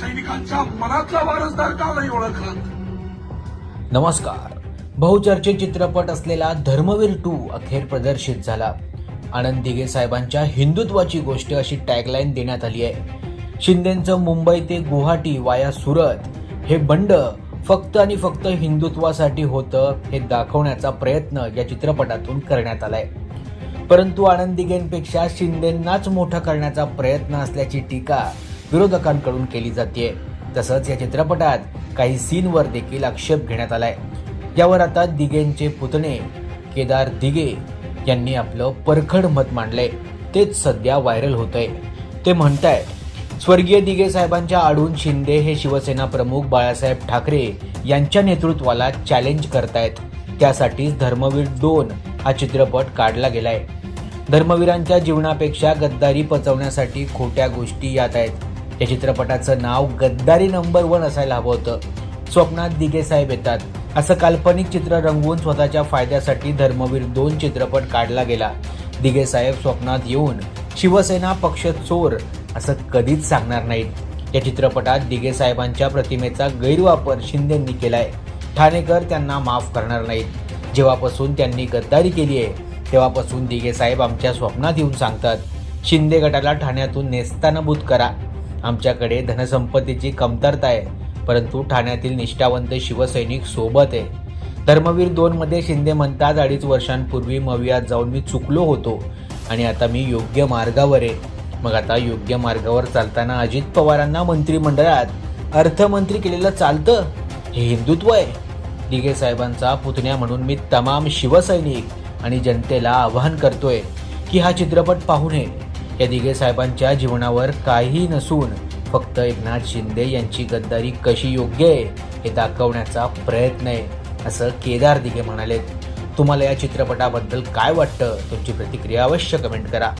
सैनिकांच्या मनातला वारसदार का नाही ओळखला. नमस्कार. बहुचर्चित चित्रपट असलेला धर्मवीर टू अखेर प्रदर्शित झाला. आनंद दिघे साहेबांच्या हिंदुत्वाची गोष्ट अशी टॅगलाईन देण्यात आली आहे. शिंदेचं मुंबई ते गुवाहाटी वाया सुरत हे बंड फक्त आणि फक्त हिंदुत्वासाठी होतं हे दाखवण्याचा प्रयत्न या चित्रपटातून करण्यात आलाय. परंतु आनंद दिघेंपेक्षा शिंदेंनाच मोठं करण्याचा प्रयत्न असल्याची टीका विरोधकांकडून केली जाते तसंच या चित्रपटात काही सीनवर देखील आक्षेप घेण्यात आलाय. यावर आता दिघेंचे पुतणे केदार दिघे यांनी आपलं परखड मत मांडलंय. तेच सध्या व्हायरल होतंय. ते म्हणतायत स्वर्गीय दिघे साहेबांच्या आडून शिंदे हे शिवसेना प्रमुख बाळासाहेब ठाकरे यांच्या नेतृत्वाला चॅलेंज करतायत. त्यासाठीच धर्मवीर दोन हा चित्रपट काढला गेलाय. धर्मवीरांच्या जीवनापेक्षा गद्दारी पचवण्यासाठी खोट्या गोष्टी यात आहेत. या चित्रपटाचं नाव गद्दारी नंबर वन असायला हवं होतं. स्वप्नात दिगे साहेब येतात. असं काल्पनिक चित्र रंगवून स्वतःच्या फायद्यासाठी धर्मवीर दोन चित्रपट काढला गेला. दिगे साहेब स्वप्नात येऊन शिवसेना पक्ष चोर असं कधीच सांगणार नाहीत. या चित्रपटात दिगे साहेबांच्या प्रतिमेचा गैरवापर शिंदेंनी केलाय. ठाणेकर त्यांना माफ करणार नाहीत. जेव्हापासून त्यांनी गद्दारी केली आहे तेव्हापासून दिगे साहेब आमच्या स्वप्नात येऊन सांगतात शिंदे गटाला ठाण्यातून नेस्तानभूत करा. आमच्याकडे धनसंपत्तीची कमतरता आहे परंतु ठाण्यातील निष्ठावंत शिवसैनिक सोबत आहे. धर्मवीर दोनमध्ये शिंदे म्हणतात अडीच वर्षांपूर्वी मवियात जाऊन मी चुकलो होतो आणि आता मी योग्य मार्गावर आहे. मग आता योग्य मार्गावर चालताना अजित पवारांना मंत्रिमंडळात अर्थमंत्री केलेलं चालतं? हे हिंदुत्व आहे. दिघे साहेबांचा पुतण्या म्हणून मी तमाम शिवसैनिक आणि जनतेला आवाहन करतोय की हा चित्रपट पाहू नये. या दिघे साहेबांच्या जीवनावर काही नसून फक्त एकनाथ शिंदे यांची गद्दारी कशी योग्य आहे हे दाखवण्याचा प्रयत्न आहे असं केदार दिघे म्हणाले तुम्हाला या चित्रपटाबद्दल काय वाटतं? तुमची प्रतिक्रिया अवश्य कमेंट करा.